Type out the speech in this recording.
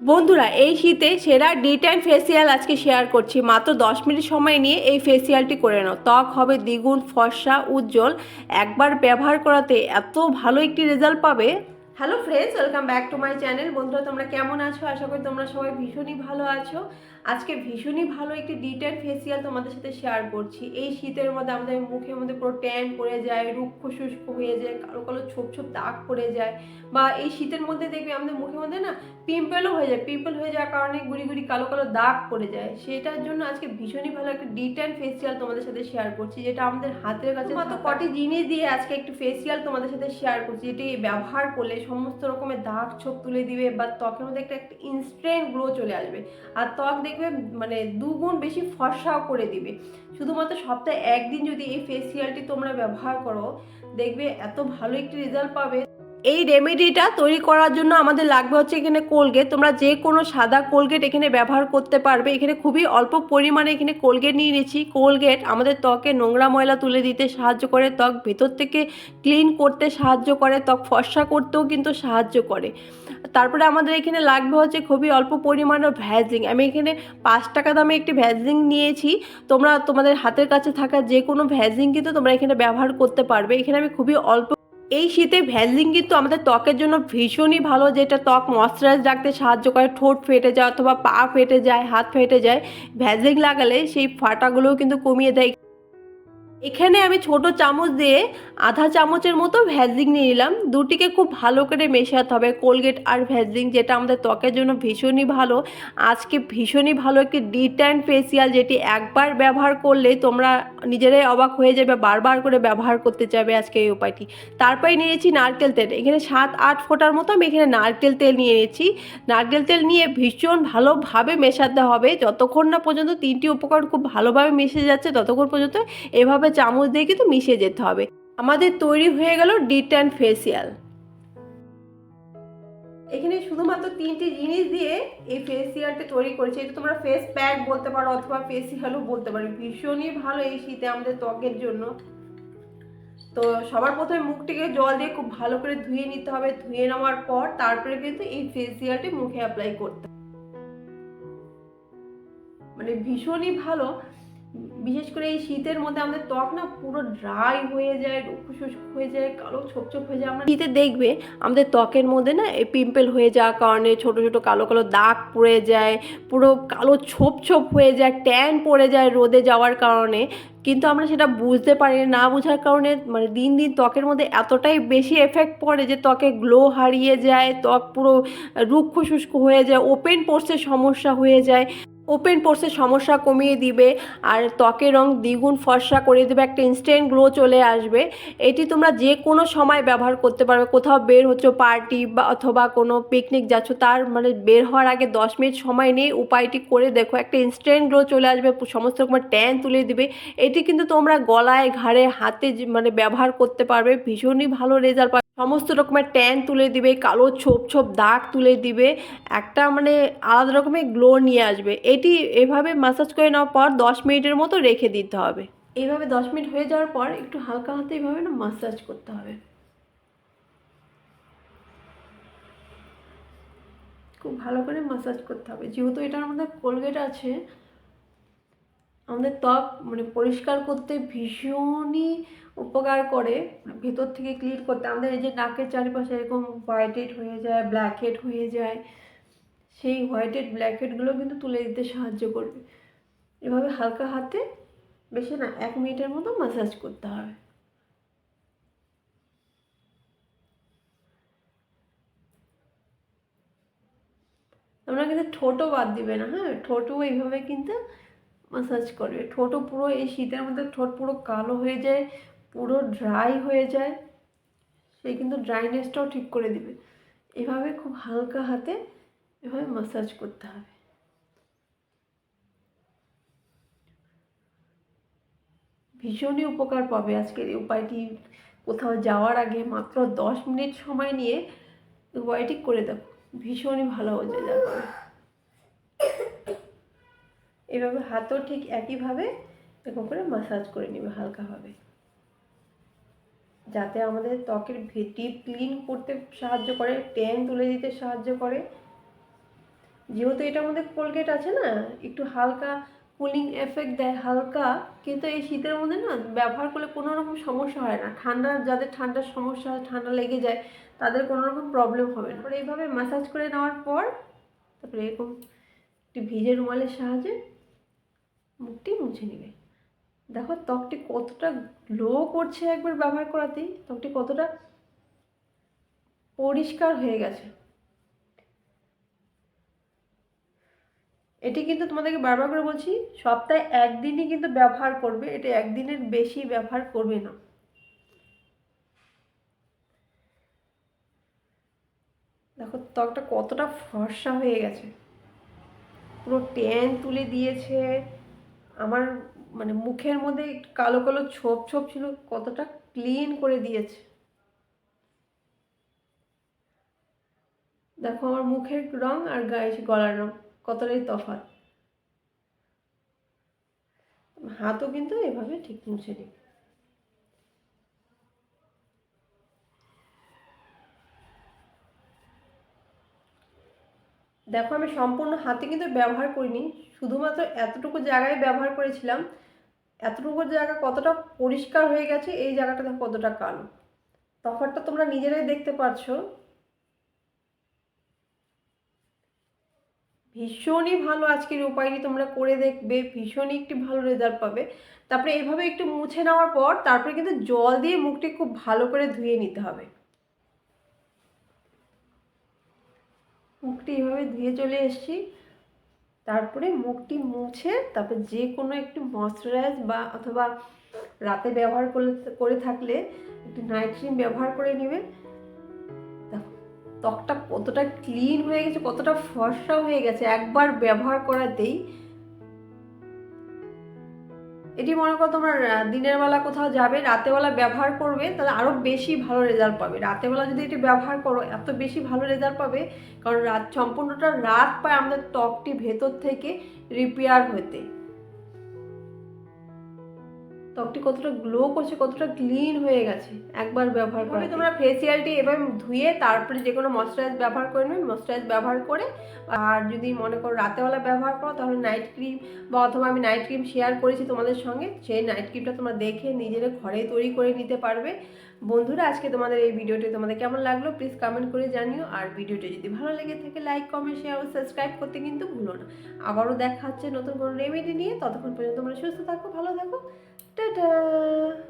বন্ধুরা, এই শীতে সেরা ডি টাইম ফেসিয়াল আজকে শেয়ার করছি। মাত্র দশ মিনিট সময় নিয়ে এই ফেসিয়ালটি করে নাও। ত্বক হবে দ্বিগুণ, ফর্সা, উজ্জ্বল। একবার ব্যবহার করাতে এত ভালো একটি রেজাল্ট পাবে। Hello friends welcome back to my channel বন্ধুরা তোমরা কেমন আছো? আশা করি তোমরা সবাই ভীষণই ভালো আছো। আজকে ভীষণই ভালো একটি ডিটেল ফেসিয়াল তোমাদের সাথে শেয়ার করছি। এই শীতের মধ্যে আমাদের মুখের মধ্যে পুরো ট্যান পড়ে যায় রুক্ষ শুষ্ক হয়ে যায় কালো কালো ছোপ ছোপ দাগ পড়ে যায়। বা এই শীতের মধ্যে দেখবে আমাদের মুখের মধ্যে না পিম্পলও হয়ে যায়। পিম্পল হয়ে যাওয়ার কারণে গুড়ি গুড়ি কালো কালো দাগ পড়ে যায়। সেটার জন্য আজকে ভীষণই ভালো একটা ডিটেল ফেসিয়াল তোমাদের সাথে শেয়ার করছি যেটা আমাদের হাতের কাছে মাত্র কটি জিনিস দিয়ে আজকে একটু ফেসিয়াল তোমাদের সাথে শেয়ার করছি যেটি ব্যবহার করলে সমস্ত রকমের দাগ ছোপ তুলে দিবে বা ত্বকের মধ্যে একটা একটা ইনস্ট্যান্ট গ্লো চলে আসবে। আর ত্বক দেখবে মানে দুগুণ বেশি ফর্সাও করে দিবে। শুধুমাত্র সপ্তাহে একদিন যদি এই ফেসিয়ালটি তোমরা ব্যবহার করো, দেখবে এত ভালো একটি রেজাল্ট পাবে এই রেমেডিটা তৈরি করার জন্য আমাদের লাগবে হচ্ছে এখানে কোলগেট তোমরা যে কোনো সাদা কোলগেট এখানে ব্যবহার করতে পারবে। এখানে খুবই অল্প পরিমাণে এখানে কোলগেট নিয়ে নিয়েছি কোলগেট আমাদের ত্বকে নোংরা ময়লা তুলে দিতে সাহায্য করে। ত্বক ভেতর থেকে ক্লিন করতে সাহায্য করে। ত্বক ফর্সা করতেও কিন্তু সাহায্য করে। তারপরে আমাদের এখানে লাগবে হচ্ছে খুবই অল্প পরিমাণের ভ্যাজিং। আমি এখানে পাঁচ টাকা দামে একটি ভ্যাজিং নিয়েছি। তোমরা তোমাদের হাতের কাছে থাকা যে কোনো ভ্যাজিং কিন্তু তোমরা এখানে ব্যবহার করতে পারবে। এখানে আমি খুবই অল্প এই শীতে ভ্যাসলিন কিন্তু আমাদের ত্বকের জন্য ভীষণই ভালো, যেটা ত্বক ময়শ্চারাইজ রাখতে সাহায্য করে। ঠোঁট ফেটে যায় অথবা পা ফেটে যায়, হাত ফেটে যায়। ভ্যাসলিন লাগালে সেই ফাটাগুলোও কিন্তু কমিয়ে দেয়। এখানে আমি ছোট চামচ দিয়ে আধা চামচের মতো ভ্যাজিং নিয়ে নিলাম। দুটিকে খুব ভালো করে মেশাতে হবে। কোলগেট আর ভ্যাজিং যেটা আমাদের ত্বকের জন্য ভীষণই ভালো। আজকে ভীষণই ভালো একটি ডিটাইন ফেসিয়াল যেটি একবার ব্যবহার করলে তোমরা নিজেরাই অবাক হয়ে যাবে, বারবার করে ব্যবহার করতে চাইবে আজকে এই উপায়টি। তারপরে নিয়েছি নারকেল তেল। এখানে সাত, আট ফোঁটার মতো আমি এখানে নারকেল তেল নিয়ে নিয়েছি। নারকেল তেল নিয়ে ভীষণ ভালোভাবে মেশাতে হবে। যতক্ষণ না পর্যন্ত তিনটি উপকরণ খুব ভালোভাবে মিশে যাচ্ছে, ততক্ষণ পর্যন্ত এভাবে চামচ দিয়ে কিন্তু মিশে যেতে হবে। আমাদের তৈরি হয়ে গেল ডিটান ফেসিয়াল। এখানে শুধুমাত্র তিনটি জিনিস দিয়ে এই ফেসিয়ালটা তৈরি করেছি। এটা তোমরা ফেস প্যাক বলতে পারো অথবা ফেসিয়ালও বলতে পারো। ভীষণই ভালো এই শীতে আমাদের ত্বকের জন্য। তো সবার প্রথমে মুখটিকে জল দিয়ে খুব ভালো করে ধুয়ে নিতে হবে। ধুয়ে নেওয়ার পর তারপরে কিন্তু এই ফেসিয়ালটি মুখে অ্যাপ্লাই করতে। মানে ভীষণই ভালো। বিশেষ করে এই শীতের মধ্যে আমাদের ত্বক না পুরো ড্রাই হয়ে যায় রুক্ষ শুষ্ক হয়ে যায়, কালো ছোপ ছোপ হয়ে যায়। আমরা শীতে দেখবে আমাদের ত্বকের মধ্যে না এই পিম্পল হয়ে যাওয়ার কারণে ছোট ছোট কালো কালো দাগ পড়ে যায়, পুরো কালো ছোপ ছোপ হয়ে যায় ট্যান পড়ে যায় রোদে যাওয়ার কারণে। কিন্তু আমরা সেটা বুঝতে পারি না বোঝার কারণে মানে দিন দিন ত্বকের মধ্যে এতটাই বেশি এফেক্ট পড়ে যে ত্বকে গ্লো হারিয়ে যায়, ত্বক পুরো রুক্ষ শুষ্ক হয়ে যায় ওপেন পোর্সের সমস্যা হয়ে যায়। ওপেন পোর্সের সমস্যা কমিয়ে দিবে আর ত্বকের রং দ্বিগুণ ফর্সা করে দেবে, একটা ইনস্ট্যান্ট গ্লো চলে আসবে। এটি তোমরা যে কোনো সময় ব্যবহার করতে পারবে। কোথাও বের হচ্ছে পার্টি বা অথবা কোনো পিকনিক যাচ্ছ, তার মানে বের হওয়ার আগে দশ মিনিট সময় নিয়ে উপায়টি করে দেখো। একটা ইনস্ট্যান্ট গ্লো চলে আসবে, সমস্ত রকমের ট্যান তুলে দিবে। এটি কিন্তু তোমরা গলায়, ঘাড়ে, হাতে মানে ব্যবহার করতে পারবে। ভীষণই ভালো রেজাল্ট সমস্ত রকমের ট্যান তুলে দিবে, কালো ছোপ ছোপ দাগ তুলে দিবে, একটা মানে আলাদা রকমের গ্লো নিয়ে আসবে। এটি এভাবে মাসাজ করে নেওয়ার পর দশ মিনিটের মতো রেখে দিতে হবে। এইভাবে দশ মিনিট হয়ে যাওয়ার পর একটু হালকা হাতে এইভাবে না মাসাজ করতে হবে। খুব ভালো করে মাসাজ করতে হবে। যেহেতু এটার মধ্যে কোলগেট আছে আমাদের ত্বক মানে পরিষ্কার করতে ভীষণই উপকার করে, ভেতর থেকে ক্লিন করতে। আমাদের এই যে নাকের চারিপাশে এরকম হোয়াইটেড হয়ে যায় ব্ল্যাকহেড হয়ে যায়, সেই হোয়াইটেড ব্ল্যাকহেডগুলো কিন্তু তুলে দিতে সাহায্য করবে। এভাবে হালকা হাতে বেশি না, এক মিনিটের মতো মাসাজ করতে হবে। তোমরা কিন্তু ঠোঁটও বাদ দিবে না হ্যাঁ? ঠোঁটও এইভাবে কিন্তু মাসাজ করবে ঠোঁটও পুরো এই শীতের মধ্যে ঠোঁট পুরো কালো হয়ে যায়, পুরো ড্রাই হয়ে যায়। সে কিন্তু ড্রাইনেসটাও ঠিক করে দিবে। এভাবে খুব হালকা হাতে এভাবে মাসাজ করতে হবে। ভীষণই উপকার পাবে আজকের এই উপায়টি। কোথাও যাওয়ার আগে মাত্র দশ মিনিট সময় নিয়ে উপায়টি করে দেখো। ভীষণই ভালো রেজাল্ট পাবে এভাবে হাতও ঠিক একইভাবে এরকম করে মাসাজ করে নেবে হালকাভাবে। যাতে আমাদের ত্বকের ডিপ ক্লিন করতে সাহায্য করে ট্যান তুলে দিতে সাহায্য করে। যেহেতু এটার মধ্যে কোলগেট আছে না, একটু হালকা কুলিং এফেক্ট দেয় হালকা, কিন্তু এই শীতের মধ্যে না ব্যবহার করলে কোনো রকম সমস্যা হয় না। ঠান্ডা, যাদের ঠান্ডার সমস্যা হয়, ঠান্ডা লেগে যায়, তাদের কোনো রকম প্রবলেম হবে না। এইভাবে ম্যাসাজ করে নেওয়ার পর, তারপরে এরকম একটি ভিজে রুমালের সাহায্যে মুখটি মুছে নেবে। দেখো ত্বকটি কতটা গ্লো করছে একবার ব্যবহার করাতেই ত্বকটি কতটা পরিষ্কার হয়ে গেছে। এটি কিন্তু তোমাদেরকে বারবার করে বলছি, সপ্তাহে একদিনই কিন্তু ব্যবহার করবে, এটা একদিনের বেশি ব্যবহার করবে না। দেখো ত্বকটা কতটা ফর্সা হয়ে গেছে। পুরো ট্যান তুলে দিয়েছে। আমার মানে মুখের মধ্যে কালো কালো ছোপ ছোপ ছিল, কতটা ক্লিন করে দিয়েছে। দেখো আমার মুখের রং আর গায়ে গলার রং, কতটাই তফাৎ। হাতও কিন্তু এভাবে ঠিক মুছে নিই দেখো আমি সম্পূর্ণ হাতে কিন্তু ব্যবহার করিনি, শুধুমাত্র এতটুকু জায়গায় ব্যবহার করেছিলাম। এতটুকু জায়গা কতটা পরিষ্কার হয়ে গেছে, এই জায়গাটা দেখো কতটা কালো। তফাৎটা তোমরা নিজেরাই দেখতে পারছ। ভীষণই ভালো আজকের উপায়টি তোমরা করে দেখবে, ভীষণই একটি ভালো রেজাল্ট পাবে। তারপরে এইভাবে একটু মুছে নেওয়ার পর, তারপরে কিন্তু জল দিয়ে মুখটি খুব ভালো করে ধুয়ে নিতে হবে। মুখটি এভাবে ধুয়ে চলে এসেছি। তারপরে মুখটি মুছে তারপর যে কোনো একটি ময়শ্চারাইজ বা অথবা রাতে ব্যবহার করে করে থাকলে একটু নাইট ক্রিম ব্যবহার করে নেবে ত্বকটা কতটা ক্লিন হয়ে গেছে, কতটা ফর্সা হয়ে গেছে, একবার ব্যবহার করাতেই এটি মনে করো তোমরা দিনের বেলা কোথাও যাবে, রাতেবেলা ব্যবহার করবে, তাহলে আরও বেশি ভালো রেজাল্ট পাবে। রাতেবেলা যদি এটি ব্যবহার করো, এত বেশি ভালো রেজাল্ট পাবে, কারণ রাত, সম্পূর্ণটা রাত পায় আমাদের ত্বকটি ভেতর থেকে রিপেয়ার হতে। ত্বকটি কতটা গ্লো করছে কতটা ক্লিন হয়ে গেছে একবার ব্যবহার করে তোমরা ফেসিয়ালটি এবার ধুয়ে তারপরে যে কোনো ময়শ্চারাইজ ব্যবহার করে নেবে ময়শ্চারাইজ ব্যবহার করে আর যদি মনে করো রাতেবেলা ব্যবহার করো তাহলে নাইট ক্রিম বা অথবা আমি নাইট ক্রিম শেয়ার করেছি তোমাদের সঙ্গে সেই নাইট ক্রিমটা তোমরা দেখে নিজেরা ঘরে তৈরি করে নিতে পারবে। বন্ধুরা আজকে তোমাদের এই ভিডিওটি তোমাদের কেমন লাগল প্লিজ কমেন্ট করে জানিও। আর ভিডিওটি যদি ভালো লেগে থাকে লাইক কমেন্ট শেয়ার ও সাবস্ক্রাইব করতে কিন্তু ভুলো না। আবারও দেখা হচ্ছে নতুন কোনো রেমেডি নিয়ে। ততক্ষণ পর্যন্ত তোমরা সুস্থ থাকো ভালো থাকো। 对的。